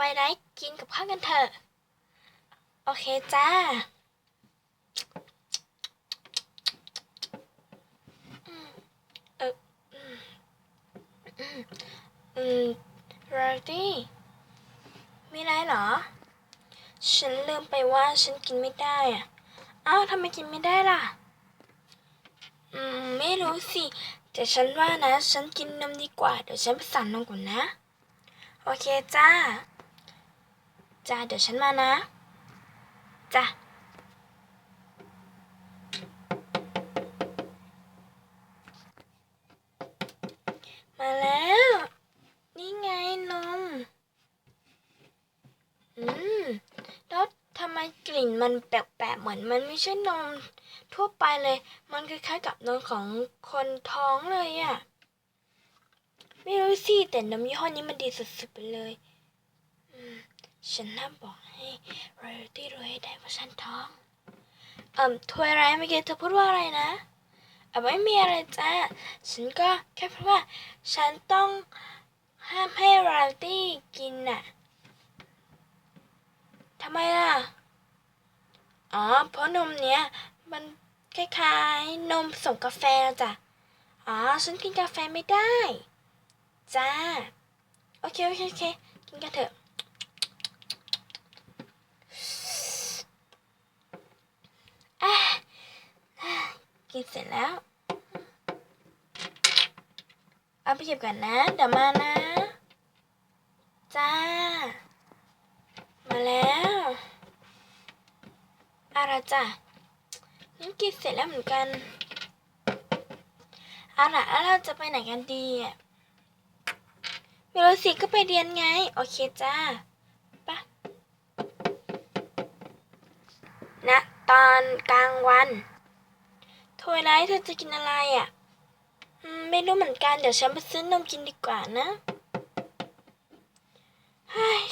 วายไลท์กินกับข้าวกันเถอะ โอเคจ้าอืมเอออืมไรดี้มีอะไรเหรอ ฉันลืมไปว่าฉันกินไม่ได้อะอ้าวทำไมกินไม่ได้ล่ะ อืม ไม่รู้สิแต่ฉันว่านะ ฉันกินนมดีกว่า เดี๋ยวฉันไปสั่งนมก่อนนะ โอเคจ้า จ้าเดี๋ยวฉันมานะจ้ามาแล้ว นี่ไงนม อืม แล้วทำไมกลิ่นมันแปลกๆเหมือนมันไม่ใช่นม ทั่วไปเลย มันคล้ายๆกับนมของคนท้องเลยอะไม่รู้สิ แต่นมยี่ห้อนี้มันดีสุดๆไปเลย อืม ฉันน่าบอกให้รอยตี้รู้ให้ได้ว่าฉันท้อง เอ่มถวยอะไรเมื่อกี้เธอพูดว่าอะไรนะเอ่อไม่มีอะไรจ้า ฉันก็แค่พูดว่า ฉันต้องห้ามให้รอยตี้กินน่ะทำไมล่ะ อ๋อ เพราะนมเนี้ยมันคล้ายๆ นมผสมกาแฟนะจ้ะ อ๋อ ฉันกินกาแฟไม่ได้ จ้า โอเค โอเค โอเค กินกันเถอะ อะอะ กินเสร็จแล้ว เอาไปเก็บก่อนนะ เดี๋ยวมานะ จ้า มาแล้วอะไรจ้ะนี่กินเสร็จแล้วเหมือนกันเอาล่ะแล้วเราจะไปไหนกันดีอะไม่รู้สิก็ไปเรียนไง โอเคจ้าปะณ ตอนกลางวันโทยไลท์เธอจะกินอะไรอะไม่รู้เหมือนกัน เดี๋ยวฉันไปซื้อนมกินดีกว่านะ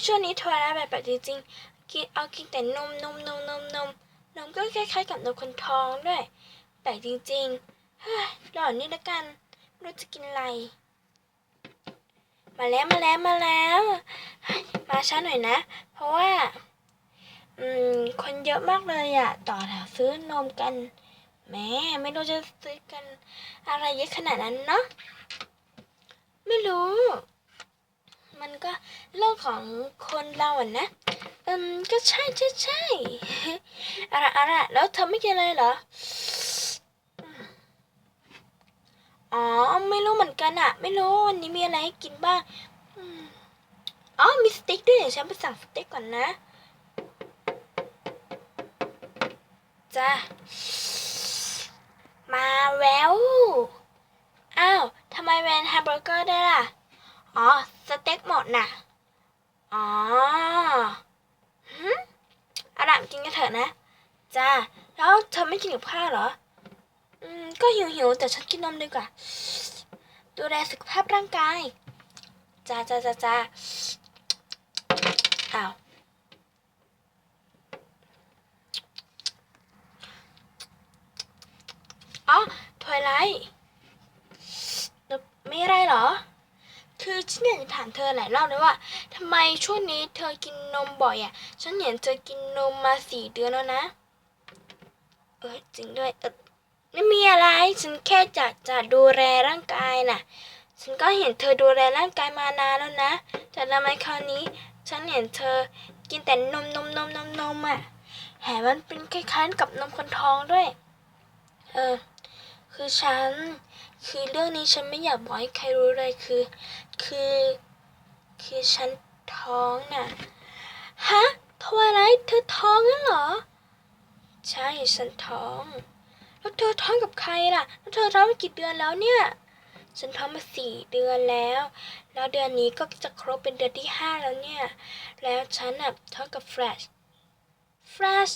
ช่วงนี้ทัวร์แล้วแบบแบบจริงๆกินเอากินแต่นมนมนมนมนมนมก็คล้ายๆกับนมคนท้องด้วยแปลกจริงๆเฮ้ยหล่อนนี่ละกันไม่รู้จะกินอะไร มาแล้วมาแล้วมาแล้ว มาช้าหน่อยนะ เพราะว่า อืม คนเยอะมากเลยอะต่อแถวซื้อนมกันแม่ไม่รู้จะซื้อกันอะไรเยอะขนาดนั้นเนาะไม่รู้ มันก็เรื่องของคนเราอะนะอืมก็ใช่ใช่ใช่อะไรอะไรแล้วเธอไม่กินอะไรเหรออ๋อไม่รู้เหมือนกันอะไม่รู้วันนี้มีอะไรให้กินบ้างอ๋อมีสเต็กด้วยเดี๋ยวฉันไปสั่งสเต็กก่อนนะ จ้ามาแววอ้าวทำไมแวนแฮมเบอร์เกอร์ได้ล่ะ อ๋อ สเต็กหมดน่ะ อ๋อหืมอาดามกินกันเถอะนะ จ้า แล้วเธอไม่กินกับข้าวเหรอ อืม ก็หิวหิวแต่ฉันกินนมดีกว่า ดูแลสุขภาพร่างกาย จ้าจ้าจ้าจ้าอ้าว อ๋อทวายไลท์ไม่ไรหรอ คือฉันอยากจะถามเธอหลายรอบเลยว่าทำไมช่วงนี้เธอกินนมบ่อยอะ ฉันเห็นเธอกินนมมาสี่เดือนแล้วนะ เออจริงด้วย เออไม่มีอะไร ฉันแค่จะจะดูแลร่างกายน่ะ ฉันก็เห็นเธอดูแลร่างกายมานานแล้วนะ แต่ทำไมคราวนี้ ฉันเห็นเธอกินแต่นมนมนมนมนมอะแถมมันเป็นคล้ายๆกับนมคนท้องด้วย เออ คือฉัน คือเรื่องนี้ฉันไม่อยากบอกให้ใครรู้เลยคือ คือ คือฉันท้องน่ะ ฮะทวายไลท์เธอท้องงั้นเหรอ ใช่ฉันท้อง แล้วเธอท้องกับใครล่ะ แล้วเธอท้องมากี่เดือนแล้วเนี่ย ฉันท้องมาสี่เดือนแล้ว แล้วเดือนนี้ก็จะครบเป็นเดือนที่ห้าแล้วเนี่ย แล้วฉันน่ะท้องกับแฟลช แฟลช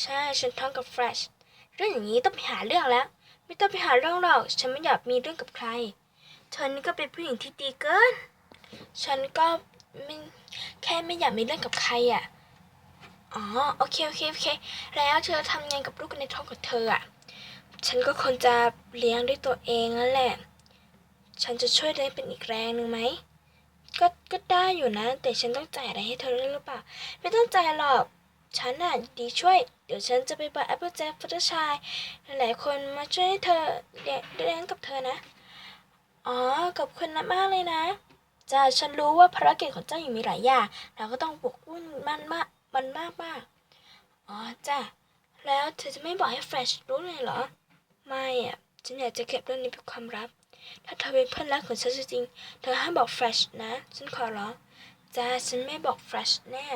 ใช่ฉันท้องกับแฟลช เรื่องอย่างนี้ต้องไปหาเรื่องแล้ว ไม่ต้องไปหาเรื่องหรอก ฉันไม่อยากมีเรื่องกับใคร เธอนี่ก็เป็นผู้หญิงที่ดีเกิน ฉันก็ไม่แค่ไม่อยากมีเรื่องกับใครอะ อ๋อ โอเค โอเค โอเค แล้วเธอทำไงกับลูกในท้องของเธออะ ฉันก็ควรจะเลี้ยงด้วยตัวเองนั่นแหละ ฉันจะช่วยเลี้ยงเป็นอีกแรงหนึ่งไหม ก็ ก็ได้อยู่นะ แต่ฉันต้องจ่ายอะไรให้เธอด้วยหรือเปล่า ไม่ต้องจ่ายหรอก ฉันน่ะดีช่วย เดี๋ยวฉันจะไปบอก Apple Jack ฟัตชายหลายคนมาช่วยเธอเลี้ยงกับเธอนะ อ๋อขอบคุณนะมากเลยนะจ้าฉันรู้ว่าภารกิจของเจ้าอยู่มีหลายอย่างเราก็ต้องบกวุ่นมันมากมันมากมากอ๋อจ้าแล้วเธอจะไม่บอกให้แฟรชรู้เลยเหรอ ไม่อะฉันอยากจะเก็บเรื่องนี้เป็นความลับ ถ้าเธอเป็นเพื่อนรักของฉันจริงๆเธอห้ามบอกแฟรชนะฉันขอร้องจ้าฉันไม่บอกแฟรชแน่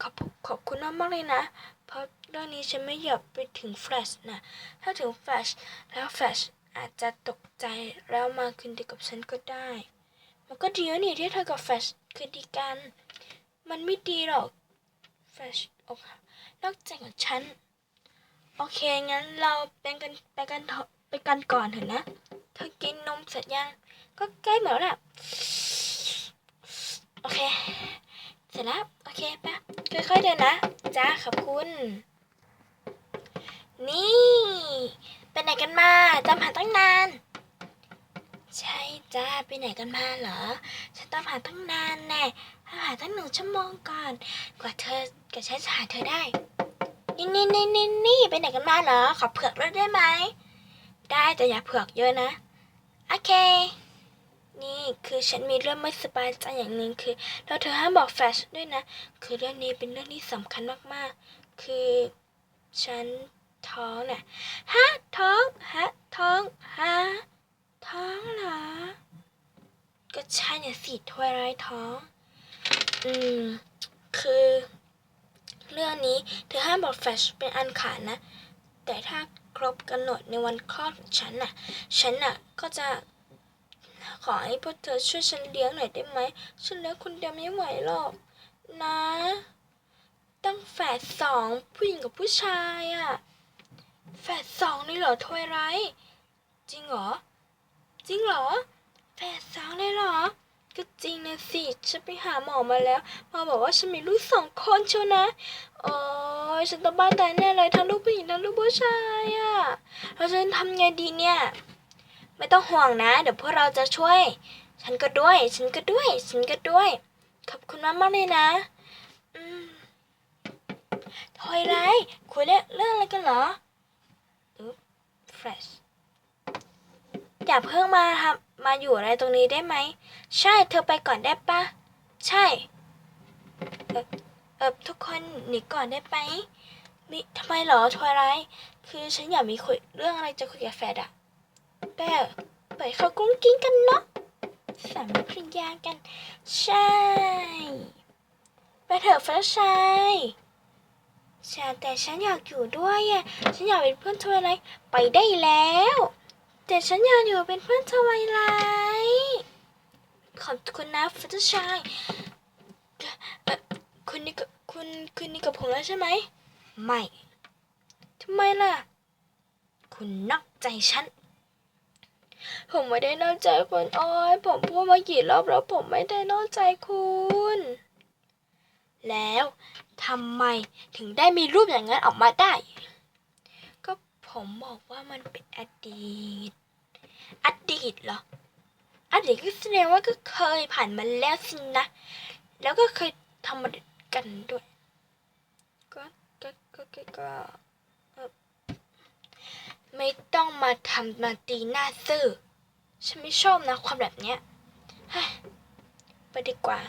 ขอบขอบคุณมากมากเลยนะ เพราะเรื่องนี้ฉันไม่อยากไปถึงแฟลชนะ ถ้าถึงแฟลชแล้วแฟลชอาจจะตกใจแล้วมาคืนดีกับฉันก็ได้ มันก็ดีแล้วนี่ที่เธอกับแฟลชคืนดีกัน มันไม่ดีหรอกแฟลชอกหักนอกใจกับฉัน โอเค งั้นเราเป็นกันไปกันเถอะไปกันก่อนเถอะนะ เธอกินนมเสร็จยัง ก็ใกล้หมดแล้วโอเค เสร็จแล้ว โอเคปะค่อยๆเดินนะ จ้าขอบคุณ นี่ไปไหนกันมาตามหาตั้งนาน ใช่จ้าไปไหนกันมาเหรอ ฉันตามหาตั้งนานแน่ตามหาตั้งหนึ่งชั่วโมงก่อน กว่าเธอกับฉันจะหาเธอได้ นี่นี่นี่นี่นี่ไปไหนกันมาเหรอ ขอเผือกด้วยได้ไหม ได้แต่อย่าเผือกเยอะนะ โอเค นี่คือฉันมีเรื่องไม่สบายใจอย่างหนึ่งคือแล้วเธอห้ามบอกแฟชด้วยนะ คือเรื่องนี้เป็นเรื่องที่สำคัญมากๆ คือฉันท้องน่ะฮะท้องฮะท้องฮะท้องเหรอ ก็ใช่เนี่ยสิถ้วยไรท้อง อืม คือ เรื่องนี้เธอห้ามบอกแฟชเป็นอันขาดนะ แต่ถ้าครบกำหนดในวันคลอดของฉันน่ะ ฉันน่ะก็จะ อให้พวกเธอช่วยฉันเลี้ยงหน่อยได้ไหม ฉันเลี้ยงคนเดียวไม่ไหวหรอก นะ ตั้งแฝดสองผู้หญิงกับผู้ชายอะแฝดสองเลยเหรอทวยไร จริงเหรอ จริงเหรอ แฝดสองเลยเหรอ ก็จริงนะสิ ฉันไปหาหมอมาแล้ว หมอบอกว่าฉันมีลูกสองคนเชียวนะ โอ้ยฉันต้องบ้าตายแน่เลยทั้งลูกผู้หญิงทั้งลูกผู้ชายอะแล้วฉันทำไงดีเนี่ย ไม่ต้องห่วงนะ เดี๋ยวพวกเราจะช่วย ฉันก็ด้วย ฉันก็ด้วย ฉันก็ด้วย ขอบคุณมากมากเลยนะ อืมทอยไรคุยเรื่องเรื่องอะไรกันเหรออุ๊บ fresh อย่าเพิ่งมาทำมาอยู่อะไรตรงนี้ได้ไหม ใช่ เธอไปก่อนได้ปะ ใช่ เออเออทุกคนหนีก่อนได้ไหมมิทำไมเหรอทอยไรคือฉันอยากมีคุยเรื่องอะไรจะคุยกับแฟดอะ แต่ปล่อยเขากุ้งกิ้งกันเนาะสามีภรรยากัน ใช่ ไปเถอะฟ้าชายใช่แต่ฉันอยากอยู่ด้วยอะฉันอยากเป็นเพื่อนทวายไลท์ไปได้แล้ว แต่ฉันอยากอยู่เป็นเพื่อนทวายไลท์ขอบคุณนะฟ้าชายคุณนี่กับคุณคุณนี่กับผมแล้วใช่ไหม ไม่ทำไมล่ะ คุณนอกใจฉัน ผมไม่ได้นอกใจคุณอ้อย ผมพูดมากี่รอบแล้วผมไม่ได้นอกใจคุณ แล้วทำไมถึงได้มีรูปอย่างนั้นออกมาได้ ก็ผมบอกว่ามันเป็นอดีต อดีตเหรอ อดีตก็แสดงว่าก็เคยผ่านมาแล้วสินะ แล้วก็เคยทำมาด้วยกันด้วย ก็ ก็ ก็ ก็ ไม่ต้องมาทำมาตีหน้าซื่อ ฉันไม่ชอบนะความแบบเนี้ยไปดีกว่า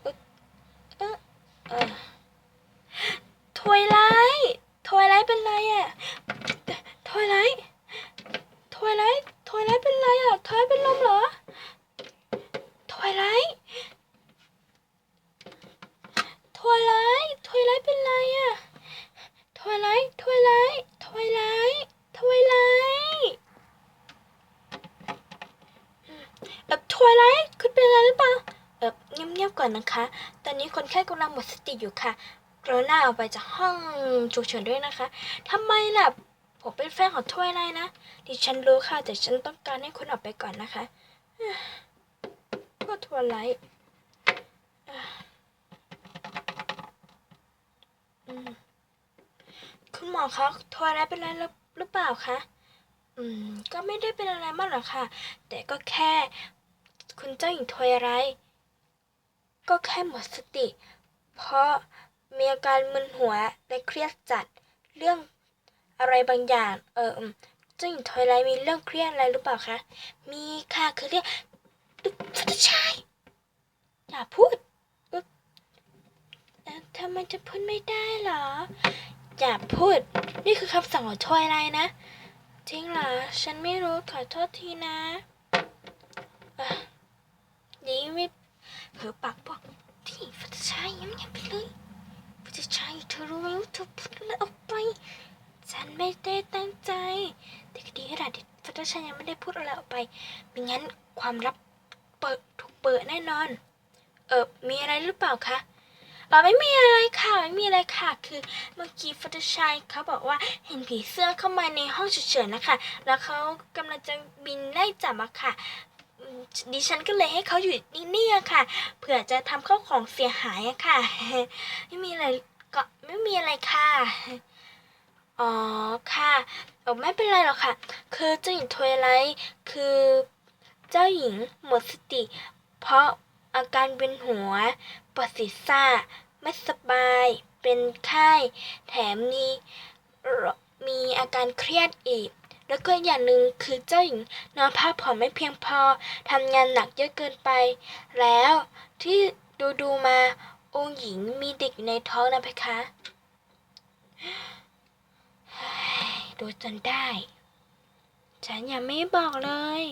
เออเออถวยไลท์ถวยไลท์เป็นไรอะถวยไลท์ถวยไลท์ถวยไลท์เป็นไรอะถวยเป็นลมเหรอถวยไลท์ถวยไลท์ถวยไลท์เป็นไรอะถวยไลท์ถวยไลท์ถวยไลท์ถวยไลท์ แบบทวยไลท์คุณเป็นอะไรือเปล่าเออเงียบๆก่อนนะคะ ตอนนี้คนไข้กำลังหมดสติอยู่ค่ะกรุณาเอาไปจากห้องฉุกเฉินด้วยนะคะทำไมล่ะ ผมเป็นแฟนของทวยไลท์นะ ดิฉันรู้ค่ะ แต่ฉันต้องการให้คุณออกไปก่อนนะคะก็ทัวยไลท์อืมคุณหมอคะทัวยไลท์เป็นอะไรหรือเปล่าคะ อืม ก็ไม่ได้เป็นอะไรมากหรอกค่ะ แต่ก็แค่ คุณเจ้าหญิงทวยไร ก็แค่หมดสติ เพราะมีอาการมึนหัวและเครียดจัดเรื่องอะไรบางอย่าง เออเจ้าหญิงทวยไรมีเรื่องเครียดอะไรหรือเปล่าคะ มีค่ะคือเรื่องตุ๊กชัยอย่าพูดอึ๊บเอ่อทำไมจะพูดไม่ได้เหรอ อย่าพูด นี่คือคำสั่งของทวยไรนะจริงเหรอ ฉันไม่รู้ขอโทษทีนะะ นี่ไม่เผลอปากบอกที่ฟัตชัยยังยังไปเลยฟัตชัยเธอรู้ไหมว่าเธอพูดอะไรออกไป ฉันไม่ได้ตั้งใจแต่ก็ดีขนาดที่ฟัตชัยยังไม่ได้พูดอะไรออกไปไม่งั้นความลับเปิดถูกเปิดแน่นอน เออมีอะไรหรือเปล่าคะเออไม่มีอะไรค่ะไม่มีอะไรค่ะ คือเมื่อกี้ฟัตชัยเขาบอกว่าเห็นผีเสื้อเข้ามาในห้องฉุกเฉินนะคะแล้วเขากำลังจะบินไล่จับอะค่ะ ดิฉันก็เลยให้เขาอยู่นิ่งๆอะค่ะเผื่อจะทำข้าวของเสียหายอะค่ะ ไม่มีอะไรก็ไม่มีอะไรค่ะอ๋อค่ะเออไม่เป็นไรหรอกค่ะ คือเจ้าหญิงทวไลท์คือเจ้าหญิงหมดสติ เพราะอาการเวียนหัวปวดศีรษะไม่สบาย เป็นไข้ แถมมีมีอาการเครียดอีก แล้วก็อย่างหนึ่งคือเจ้าหญิงนอนพักผ่อนไม่เพียงพอทำงานหนักเยอะเกินไป แล้วที่ดูดูมาองค์หญิงมีเด็กอยู่ในท้องนะเพคะดูจนได้ ฉันยังไม่บอกเลย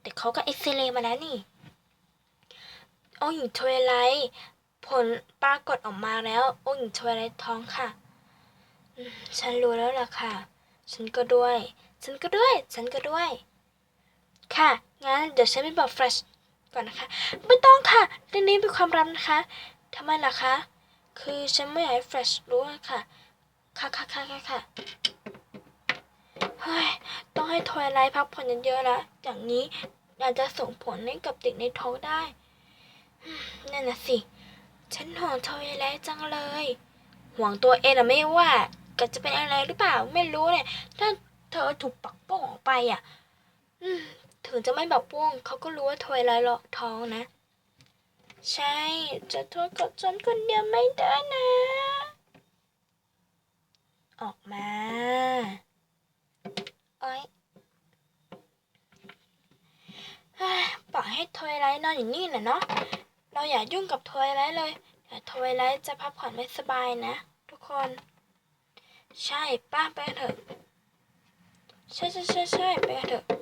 แต่เขาก็เอ็กซเรย์มาแล้วนี่องค์หญิงทเวไลผลปรากฏออกมาแล้วองค์หญิงทเวไลท์ท้องค่ะ ฉันรู้แล้วล่ะค่ะ ฉันก็ด้วย ฉันก็ด้วย ฉันก็ด้วย ค่ะ งั้นเดี๋ยวฉันไปบอกเฟรชก่อนนะคะ ไม่ต้องค่ะเรื่องนี้เป็นความลับนะคะทำไมล่ะคะ คือฉันไม่อยากให้เฟรชรู้อะค่ะ ค่ะค่ะค่ะค่ะค่ะเฮ้ย ต้องให้ทอยไลท์พักผ่อนเยอะๆแล้วอย่างนี้อาจจะส่งผลให้กับเด็กในท้องได้ นั่นน่ะสิ ฉันห่วงทอยไลท์จังเลย ห่วงตัวเองอะไม่ว่า ก็จะเป็นอะไรหรือเปล่าไม่รู้เนี่ย ถ้าเธอถูกปักโป้งออกไปอะถึงจะไม่แบบป้วงเขาก็รู้ว่าทอยไลท์หลอกท้องนะ ใช่ จะโทษกับฉันคนเดียวไม่ได้นะ ออกมาโอ้ยเฮ้ยปล่อยให้ทวยไลท์นอนอยู่นี่นะเนาะ เราอย่ายุ่งกับทวยไลท์เลยเดี๋ยวทวยไลท์จะพักผ่อนไม่สบายนะ ทุกคน ใช่ป้าไปเถอะ ใช่ใช่ใช่ใช่ไปเถอะ